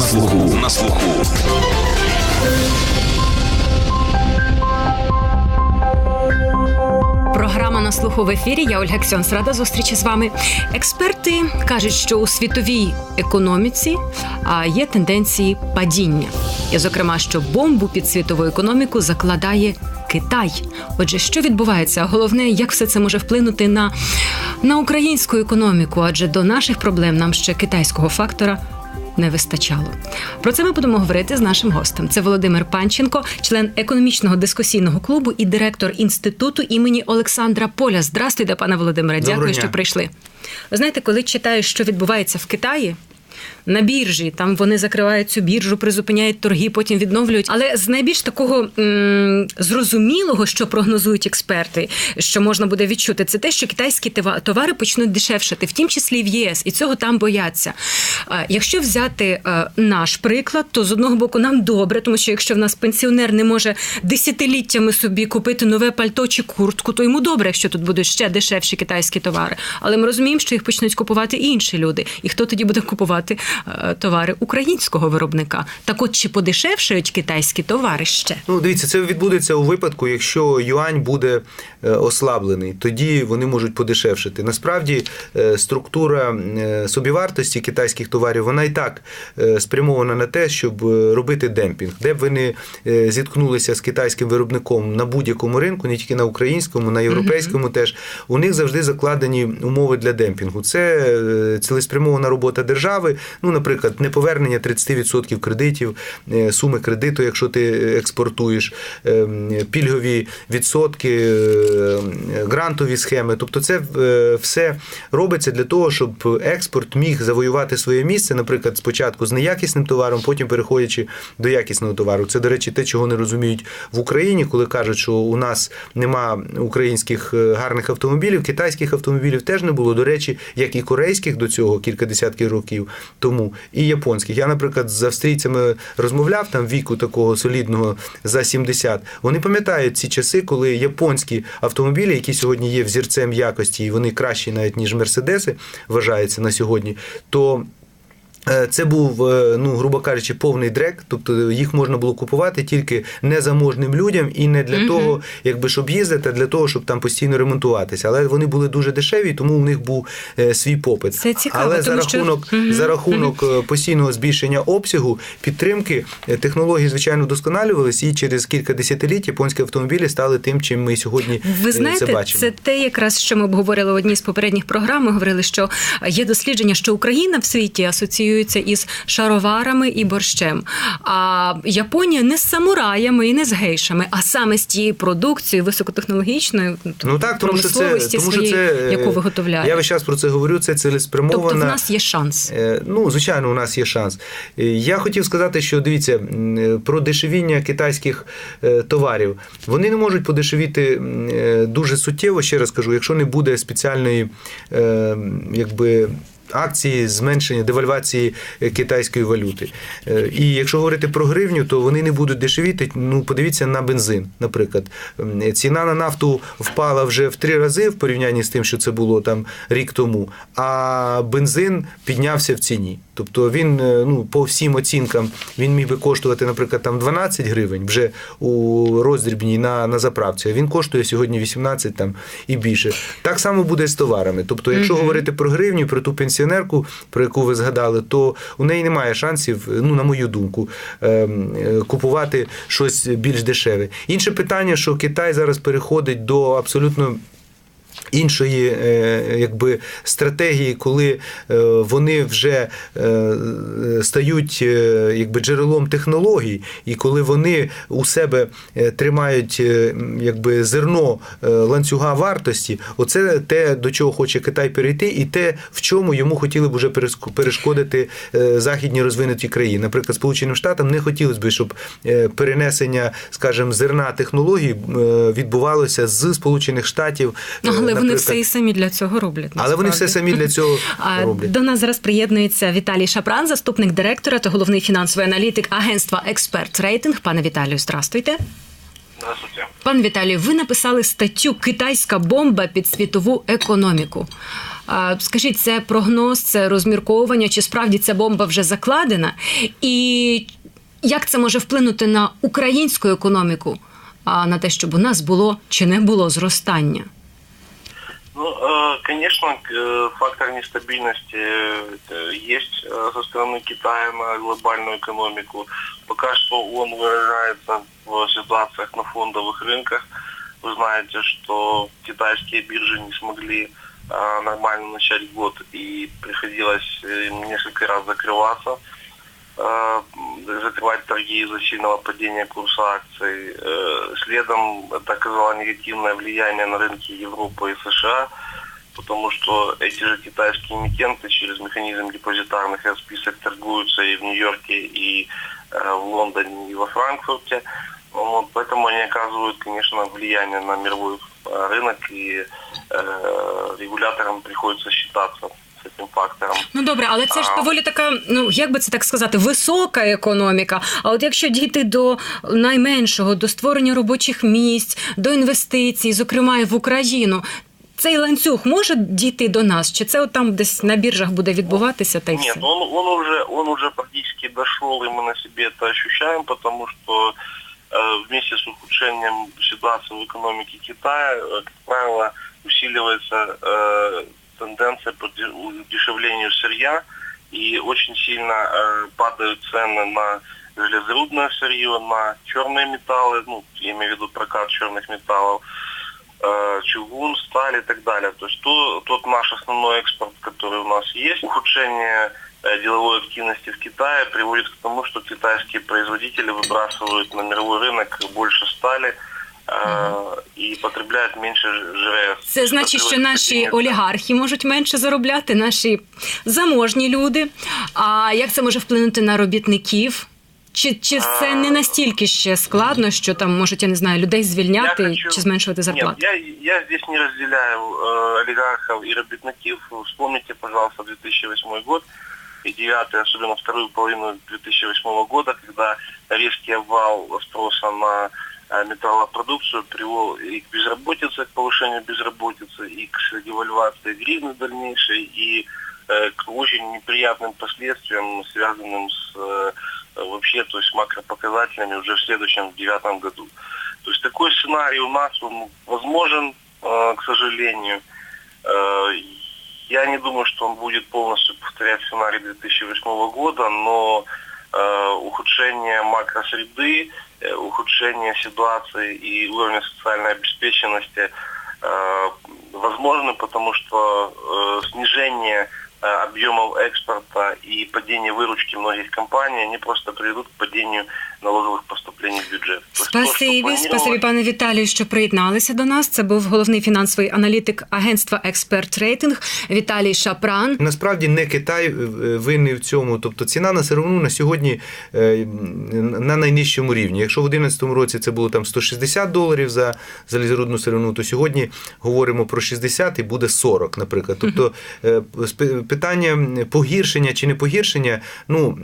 На слуху. На слуху. Програма на слуху в ефірі. Я Ольга Ксьонс. Рада зустрічі з вами. Експерти кажуть, що у світовій економіці є тенденції падіння. І, зокрема, що бомбу під світову економіку закладає Китай. Отже, що відбувається? Головне, як все це може вплинути на, на українську економіку, адже до наших проблем нам ще китайського фактора не вистачало. Про це ми будемо говорити з нашим гостем. Це Володимир Панченко, член економічного дискусійного клубу і директор інституту імені Олександра Поля. Здрастуйте, пане Володимире. Дякую, що прийшли. Ви знаєте, коли читаєш, що відбувається в Китаї. На біржі там вони закривають цю біржу, призупиняють торги, потім відновлюють. Але з найбільш такого м- зрозумілого, що прогнозують експерти, що можна буде відчути, це те, що китайські товари почнуть дешевшати, в тім числі в ЄС, і цього там бояться. Якщо взяти е, наш приклад, то з одного боку нам добре, тому що якщо в нас пенсіонер не може десятиліттями собі купити нове пальто чи куртку, то йому добре, якщо тут будуть ще дешевші китайські товари. Але ми розуміємо, що їх почнуть купувати інші люди. І хто тоді буде купувати е, товари українського виробника? Так от чи подешевшають китайські товари ще? Ну, дивіться, це відбудеться у випадку, якщо юань буде е, ослаблений, тоді вони можуть подешевшити. Насправді е, структура собівартості китайських товарів вона і так спрямована на те, щоб робити демпінг. Де б ви не зіткнулися з китайським виробником на будь-якому ринку, не тільки на українському, на європейському теж, у них завжди закладені умови для демпінгу. Це цілеспрямована робота держави. Ну, наприклад, неповернення 30% кредитів, е, суми кредиту, якщо ти експортуєш, е, пільгові відсотки, е, грантові схеми. Тобто, це все робиться для того, щоб експорт міг завоювати своє місце, наприклад, спочатку з неякісним товаром, потім переходячи до якісного товару. Це, до речі, те, чого не розуміють в Україні, коли кажуть, що у нас нема українських гарних автомобілів, китайських автомобілів теж не було. До речі, як і корейських до цього кілька десятків років тому, і японських. Я, наприклад, з австрійцями розмовляв там віку такого солідного за 70. Вони пам'ятають ці часи, коли японські автомобілі, які сьогодні є взірцем якості, і вони кращі навіть ніж мерседеси, вважаються на сьогодні, то Це був, е, ну грубо кажучи, повний дрек, тобто їх можна було купувати тільки незаможним людям і не для Мгм. того, якби щоб їздити, а для того, щоб там постійно ремонтуватися. Але вони були дуже дешеві, тому у них був е, свій попит. Це цікаво, Але за тому що- рахунок Мгм. за рахунок е, постійного збільшення обсягу підтримки е, технології звичайно вдосконалювалися, і через кілька десятиліть японські автомобілі стали тим, чим ми сьогодні Ви е, знаєте, це бачимо. це те, якраз що ми обговорили в одній з попередніх програм. Ми говорили, що є дослідження, що Україна в світі асоціюється із шароварами і борщем. А Японія не з самураями і не з гейшами, а саме з тією продукцією високотехнологічною Ну так, тому що це тому що це е, яку виготовляє. Я весь час про це говорю. Це цілеспрямована. Тобто в нас є шанс. Е, Ну, звичайно, у нас є шанс. Е, Я хотів сказати, що дивіться про дешевіння китайських товарів. Вони не можуть подешевіти дуже суттєво, ще раз кажу, якщо не буде спеціальної якби. Акції зменшення девальвації е, китайської валюти. Е, І якщо говорити про гривню, то вони не будуть дешевіти. Ну, подивіться на бензин, наприклад. Ціна на нафту впала вже в три рази в порівнянні з тим, що це було там рік тому, а бензин піднявся в ціні. Тобто він е, ну, по всім оцінкам він міг би коштувати, наприклад, там 12 гривень вже у роздрібній на, на заправці. А він коштує сьогодні 18 там, і більше. Так само буде з товарами. Тобто, якщо Мгм. говорити про гривню, про ту пенсіонерку, про яку ви згадали, то у неї немає шансів, ну на мою думку, ем, е, купувати щось більш дешеве. Інше питання, що Китай зараз переходить до абсолютно. Іншої е, якби стратегії, коли е, вони вже е, стають якби джерелом технологій, і коли вони у себе тримають якби зерно ланцюга вартості, оце те, до чого хоче Китай перейти, і те, в чому йому хотіли б уже перешкодити західні розвинуті країни. Наприклад, Сполученим Штатам не хотілося б, щоб перенесення, скажімо, зерна технологій відбувалося з Сполучених Штатів. е, Але вони все і самі для цього роблять. Але вони все самі для цього роблять. До нас зараз приєднується Віталій Шапран, заступник директора та головний фінансовий аналітик агентства Експерт Рейтинг. Пане Віталію, здрастуйте. Здравствуйте. Пане Віталію, ви написали статтю Китайська бомба під світову економіку. Скажіть, це прогноз, це розмірковування, чи справді ця бомба вже закладена? І як це може вплинути на українську економіку, а на те, щоб у нас було чи не було зростання? Ну, э, конечно, э, фактор нестабильности э, есть со стороны Китая на глобальную экономику. Пока что он выражается в ситуациях на фондовых рынках. Вы знаете, что китайские биржи не смогли нормально начать год и приходилось несколько раз закрываться закрывать торги из-за сильного падения курса акций. Э, Следом это оказало негативное влияние на рынки Европы и США, потому что эти же китайские эмитенты через механизм депозитарных расписок торгуются и в Нью-Йорке, и э, в Лондоне, и во Франкфурте. Вот, поэтому они оказывают, конечно, влияние на мировой э, рынок, и э, регуляторам приходится считаться с этим фактором. Ну добре, але це ж А. доволі така, ну як би це так сказати, висока економіка. А от якщо дійти до найменшого, до створення робочих місць, до інвестицій, зокрема і в Україну. Цей ланцюг може дійти до нас? Чи це от там десь на біржах буде відбуватися та й Нет, все? он, он уже он уже практически дошел, и мы на себе это ощущаем, потому что э, вместе с ухудшением ситуации в экономике Китая, э, как правило, усиливается э, тенденция по де- удешевлению сырья, и очень сильно э, падают цены на железорудное сырье, на черные металлы, ну, я имею в виду прокат черных металлов, э, чугун, сталь и так далее. То есть то, тот наш основной экспорт, который у нас есть, ухудшение э, деловой активности в Китае приводит к тому, что китайские производители выбрасывают на мировой рынок больше стали э, и потребляют меньше ж- ЖРС. Це значить, що наші олігархи олігархи можуть менше заробляти, наші заможні люди. А як це може вплинути на робітників? Чи, чи це не настільки ще складно, що там можуть, я не знаю, людей звільняти Я хочу- чи зменшувати зарплату? Нет, я, я здесь не разделяю э, олигархов и работников. Вспомните, пожалуйста, 2008 год и 9 особенно вторую половину 2008 года, когда резкий обвал спроса на э, металлопродукцию привел и к безработице, к повышению безработицы, и к девальвации гривны дальнейшей, и э, к очень неприятным последствиям, связанным с э, вообще, то есть макропоказателями уже в следующем, в девятом году. То есть такой сценарий у нас он возможен, э, к сожалению. Я не думаю, что он будет полностью повторять сценарий 2008 года, но ухудшение макросреды, ухудшение ситуации и уровня социальной обеспеченности возможны, потому что снижение объемов экспорта и падение выручки многих компаний, они просто приведут к падению налоговых поступлений в бюджет. Спасибі, спасибі, пане Віталію, що приєдналися до нас. Це був головний фінансовий аналітик агентства Експерт Рейтинг Віталій Шапран. Насправді не Китай е, винний в цьому. Тобто ціна на сировину на сьогодні е, на найнижчому рівні. Якщо в 2011 році це було там 160 доларів за залізорудну сировину, то сьогодні говоримо про 60 і буде 40, наприклад. Тобто е, питання погіршення чи не погіршення. Ну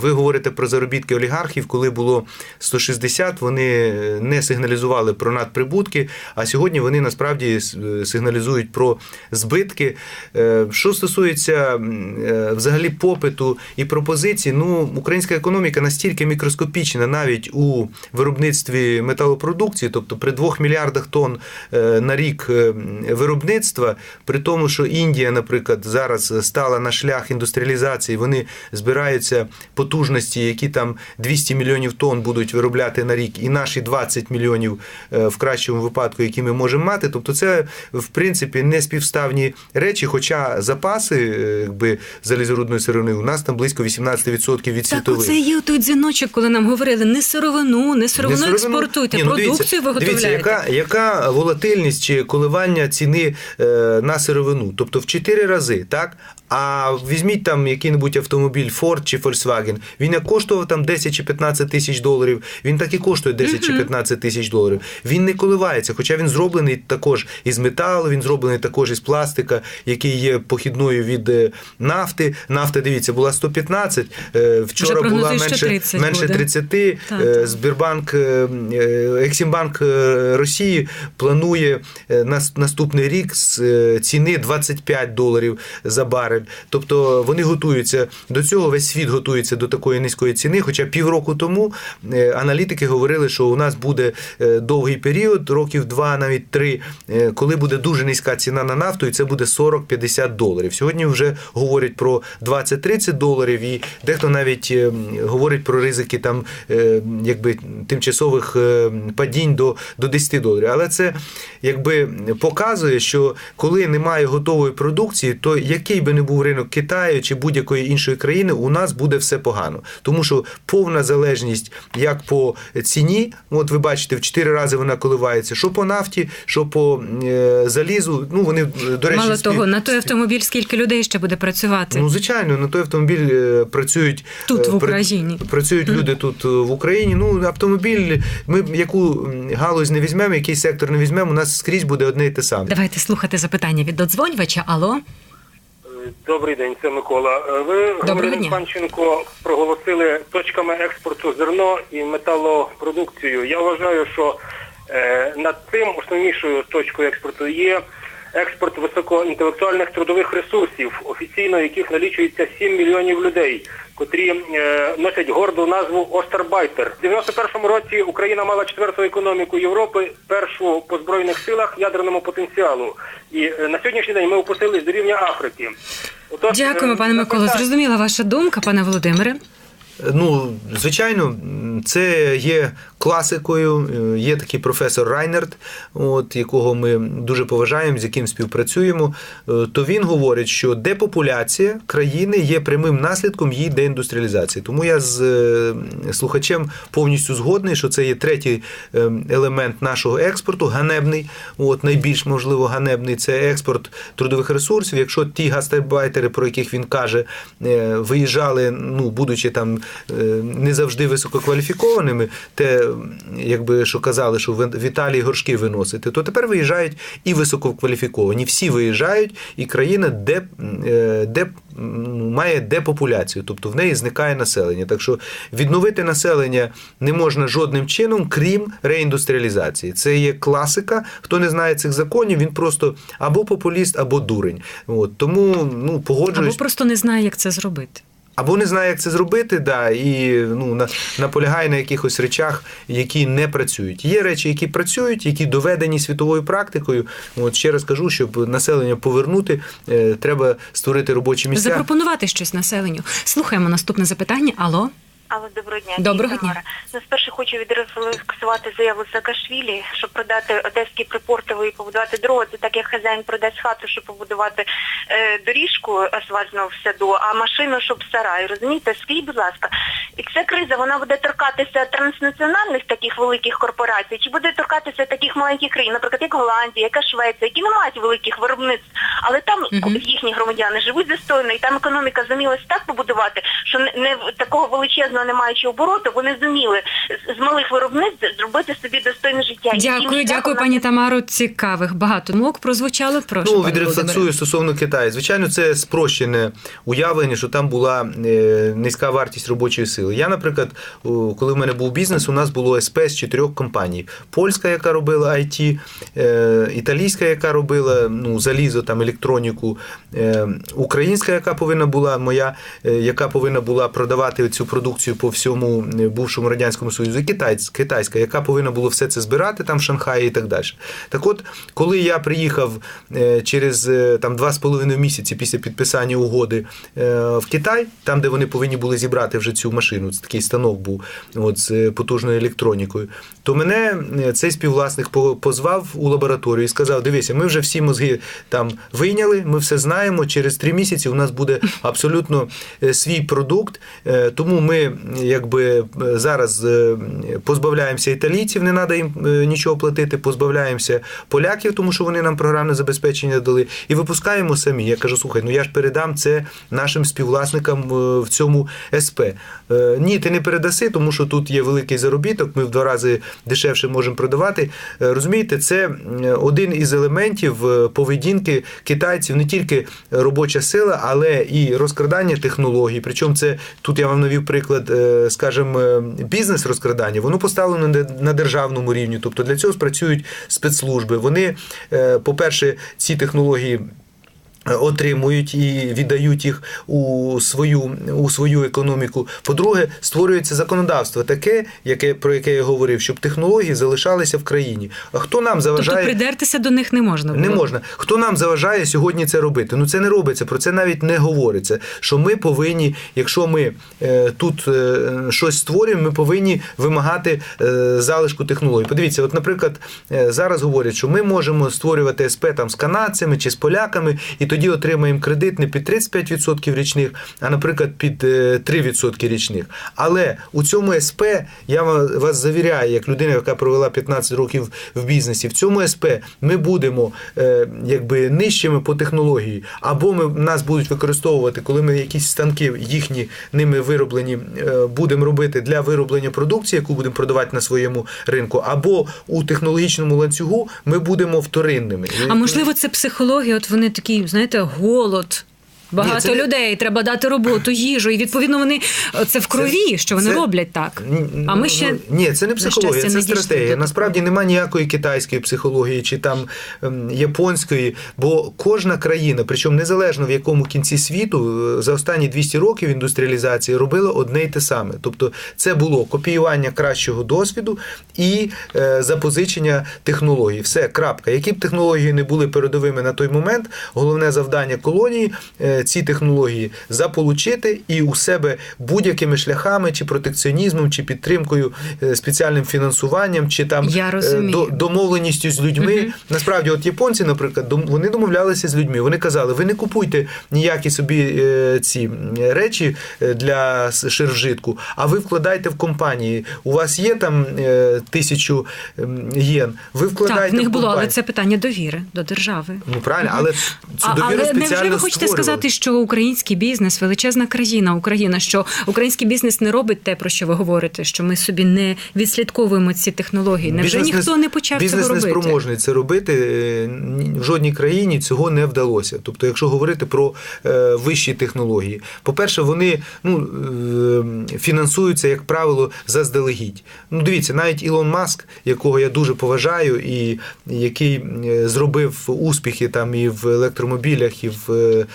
ви говорите про заробітки олігархів, коли було 160, вони не сигналізували про надприбутки, а сьогодні вони насправді сигналізують про збитки. Е, Що стосується е, взагалі попиту і пропозицій, ну українська економіка настільки мікроскопічна навіть у виробництві металопродукції, тобто при 2 мільярдах тонн е, на рік е, виробництва, при тому, що Індія, наприклад, зараз стала на шлях індустріалізації, вони збираються потужності, які там 200 мільйонів тонн будуть виробляти на рік, і наші 20 мільйонів е, в кращому випадку, які ми можемо мати. Тобто, це в принципі не співставні речі, хоча запаси е, якби залізорудної сировини у нас там близько 18% від Так, світових. оце є той дзвіночок, коли нам говорили не сировину, не сировину Не сировину. експортуйте, Ні, ну, продукцію виготовляйте. Дивіться, яка, яка волатильність чи коливання ціни е, на сировину? Тобто в 4 рази, так? А візьміть там який-небудь автомобіль Ford чи Volkswagen. Він як коштував там 10 чи 15 тисяч доларів. Він так і коштує 10 чи 15 тисяч доларів. Він не коливається, хоча він зроблений також із металу, він зроблений також із пластика, який є похідною від е, нафти. Нафта, дивіться, була 115, е, вчора була менше, 30 менше 30. Так, Е. Збірбанк, е, Ексімбанк Росії планує нас- наступний рік з ціни 25 доларів за барель. Тобто вони готуються до цього, весь світ готується до такої низької ціни. Хоча півроку тому е, аналітики говорили, що у нас буде е, довгий період, років два, навіть три, е, коли буде дуже низька ціна на нафту, і це буде 40-50 доларів. Сьогодні вже говорять про 20-30 доларів, і дехто навіть говорить про ризики там якби тимчасових падінь до, до 10 доларів. Але це якби показує, що коли немає готової продукції, то який би не був ринок Китаю чи будь-якої іншої країни, у нас буде все погано. Тому що повна залежність як по ціні, от ви бачите, в 4 рази вона коливається, що по нафті, що по е, залізу. Ну вони е, до речі, Мало спів- того, на той автомобіль скільки людей ще буде працювати. Ну, звичайно, на той автомобіль е, працюють Тут, е, в Україні. Працюють люди тут е, в Україні. Ну, автомобіль, ми яку галузь не візьмемо, який сектор не візьмемо, у нас скрізь буде одне і те саме. Давайте слухати запитання від додзвонювача. Алло, Добрий день, це Микола. Е, Ви Добрий. Панченко проголосили точками експорту зерно і металопродукцію. Я вважаю, що е, над цим основнішою точкою експорту є експорт високоінтелектуальних трудових ресурсів, офіційно яких налічується 7 мільйонів людей, котрі е, носять горду назву Остарбайтер. У 91-му році Україна мала четверту економіку Європи, першу по збройних силах ядерному потенціалу. І е, на сьогоднішній день ми опустились до рівня Африки. Отож, дякуємо, е, пане Миколо. Зрозуміла ваша думка, пане Володимире. Ну, звичайно, це є класикою. Е, Є такий професор Райнерт, от, якого ми дуже поважаємо, з яким співпрацюємо. Е, То він говорить, що депопуляція країни є прямим наслідком її деіндустріалізації. Тому я з е, слухачем повністю згодний, що це є третій елемент нашого експорту, ганебний. От найбільш можливо ганебний це експорт трудових ресурсів. Якщо ті гастарбайтери, про яких він каже, виїжджали, ну будучи там не завжди висококваліфікованими, те, якби що казали, що в Італії горшки виносити, то тепер виїжджають і висококваліфіковані. Всі виїжджають, і країна де, е, де м, має депопуляцію, тобто в неї зникає населення. Так що відновити населення не можна жодним чином, крім реіндустріалізації. Це є класика. Хто не знає цих законів, він просто або популіст, або дурень. От тому ну Або просто не знає, як це зробити. Або не знає, як це зробити, да, і ну, на, наполягає на якихось речах, які не працюють. Є речі, які працюють, які доведені світовою практикою. От ще раз кажу, щоб населення повернути, е, треба створити робочі місця. Запропонувати щось населенню. Слухаємо наступне запитання. Алло. Алло, доброго дня. Доброго Тамара. Ну, спершу хочу відрефлексувати заяву Саакашвілі, щоб продати Одеський припортовий і побудувати дорогу. Це так, як хазяїн продасть хату, щоб побудувати е, доріжку асфальтну в саду, а машину, щоб сарай. Розумієте? Скажіть, будь ласка, і ця криза вона буде торкатися транснаціональних таких великих корпорацій, чи буде торкатися таких маленьких країн, наприклад, як Голландія, яка Швеція, які не мають великих виробництв, але там Мгм. їхні громадяни живуть достойно, і там економіка зумілась так побудувати, що не, не такого величезного не маючи обороту, вони зуміли з, малих виробництв зробити собі достойне життя. Дякую, дякую, пані Тамаро. Цікавих багато думок прозвучало. Прошу. Ну, відрефлексую стосовно Китаю. Звичайно, це спрощене уявлення, що там була е, низька вартість робочої сили. Я, наприклад, коли в мене був бізнес, у нас було СП з чотирьох компаній: польська, яка робила IT, е, італійська, яка робила ну, залізо, там електроніку, е, українська, яка повинна була моя, яка повинна була продавати цю продукцію по всьому е, бувшому радянському союзу, і китайсь- китайська, яка повинна була все це збирати там в Шанхаї і так далі. Так от, коли я приїхав е, через е, там два з половиною місяці після підписання угоди в Китай, там де вони повинні були зібрати вже цю машину. Це такий станок був от, з потужною електронікою. То мене цей співвласник по- позвав у лабораторію і сказав: дивися, ми вже всі мозги там вийняли, ми все знаємо. Через три місяці у нас буде абсолютно свій продукт. Тому ми якби е, зараз е, позбавляємося італійців, не треба їм е, нічого платити, позбавляємося поляків, тому що вони нам програмне забезпечення дали, і випускаємо самі. Я кажу, слухай, ну я ж передам це нашим співвласникам в цьому СП. Ні, ти не передаси, тому що тут є великий заробіток, ми в два рази дешевше можемо продавати. Розумієте, це один із елементів поведінки китайців, не тільки робоча сила, але і розкрадання технологій. Причому це тут я вам навів приклад, скажімо, е, бізнес розкрадання, воно поставлено на- на державному рівні. Тобто для цього спрацюють спецслужби. Вони, е, по-перше, ці технології. Е, Отримують і віддають їх у свою у свою економіку. По-друге, створюється законодавство таке, яке про яке я говорив, щоб технології залишалися в країні. А хто нам Тобто заважає? придертися до них не можна було. Не можна. Хто нам заважає сьогодні це робити? Ну це не робиться, про це навіть не говориться. Що ми повинні, якщо ми е, тут е, щось створюємо, ми повинні вимагати е, залишку технологій. Подивіться, от, наприклад, е, зараз говорять, що ми можемо створювати СП там з канадцями чи з поляками, і тоді отримаємо кредит не під 35% річних, а, наприклад, під е, 3% річних. Але у цьому СП я вас завіряю, як людина, яка провела 15 років в бізнесі, в цьому СП ми будемо е, якби нижчими по технології, або ми нас будуть використовувати, коли ми якісь станки їхні ними вироблені е, будемо робити для вироблення продукції, яку будемо продавати на своєму ринку, або у технологічному ланцюгу ми будемо вторинними. А можливо, це психологія, от вони такі, знаєте, голод. Багато Ні, це не- людей, треба дати роботу, їжу, і відповідно вони це в крові, що вони це- роблять так. А ми ще ну, ні, це не на психологія, щастя, це не дійшли стратегія. до Насправді такого. немає ніякої китайської психології чи там ем, японської, бо кожна країна, причому незалежно в якому кінці світу, е, за останні 200 років індустріалізації робила одне й те саме. Тобто це було копіювання кращого досвіду і е, запозичення технологій. Все, крапка. Які б технології не були передовими на той момент, головне завдання колонії е, ці технології заполучити і у себе будь-якими шляхами, чи протекціонізмом, чи підтримкою е, спеціальним фінансуванням, чи там Я е, до- домовленістю з людьми. Насправді, от японці, наприклад, вони домовлялися з людьми. Вони казали, ви не купуйте ніякі собі е, ці речі для ширвжитку, а ви вкладайте в компанії. У вас є там тисячу єн. Ви вкладаєте Так, в них було, але це питання довіри до держави. Ну правильно, але цю довіру але невже спеціально ви хочете створювали. сказати, що український бізнес, величезна країна, Україна, що український бізнес не робить те, про що ви говорите, що ми собі не відслідковуємо ці технології? Невже Бізнес ніхто не почав бізнес цього робити? не спроможний це робити. е, В жодній країні цього не вдалося. Тобто, якщо говорити про е, вищі технології, по-перше, вони ну, е, фінансуються, як правило, заздалегідь. Ну, дивіться, навіть Ілон Маск, якого я дуже поважаю, і який зробив успіхи там і в електромобілях, і в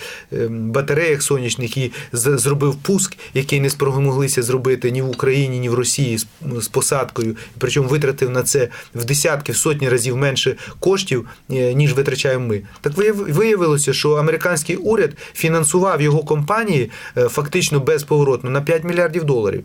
батареях сонячних, і зробив пуск, який не спромоглися зробити ні в Україні, ні в Росії з, посадкою. Причому витратив на це в десятки, в сотні разів менше коштів, е, ніж витрачаємо ми. Так вияв- виявилося, що американський уряд фінансував його компанії е, фактично безповоротно на 5 мільярдів доларів.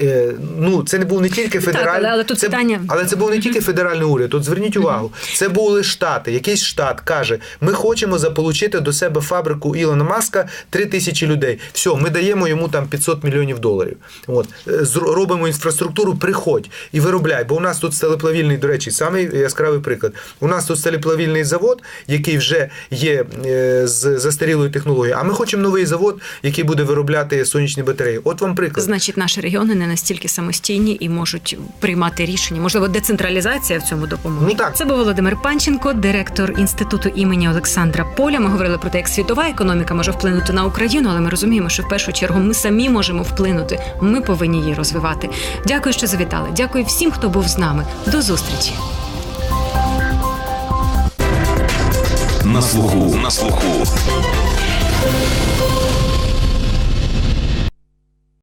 Е, Ну, це не був не тільки федеральний, але- але тут це, питання- але це був не тільки федеральний уряд. От зверніть увагу, це були штати. Якийсь штат каже: ми хочемо заполучити до себе фабрику Ілона Маска 3 тисячі людей. Все, ми даємо йому там 500 мільйонів доларів. От Е, робимо інфраструктуру, приходь і виробляй. Бо у нас тут сталеплавільний, до речі, самий яскравий приклад. У нас тут сталеплавільний завод, який вже є е, з застарілою технологією. А ми хочемо новий завод, який буде виробляти сонячні батареї. От вам приклад. Значить, наші регіони не настільки самостійні і можуть приймати рішення. Можливо, децентралізація в цьому допоможе. Ну так. Це був Володимир Панченко, директор інституту імені Олександра Поля. Ми говорили про те, як світова економіка може вплинути на Україну, але ми розуміємо, що в першу чергу ми самі можемо вплинути. Ми повинні її розвивати. Дякую, що завітали. Дякую всім, хто був з нами. До зустрічі. На слуху. На слуху.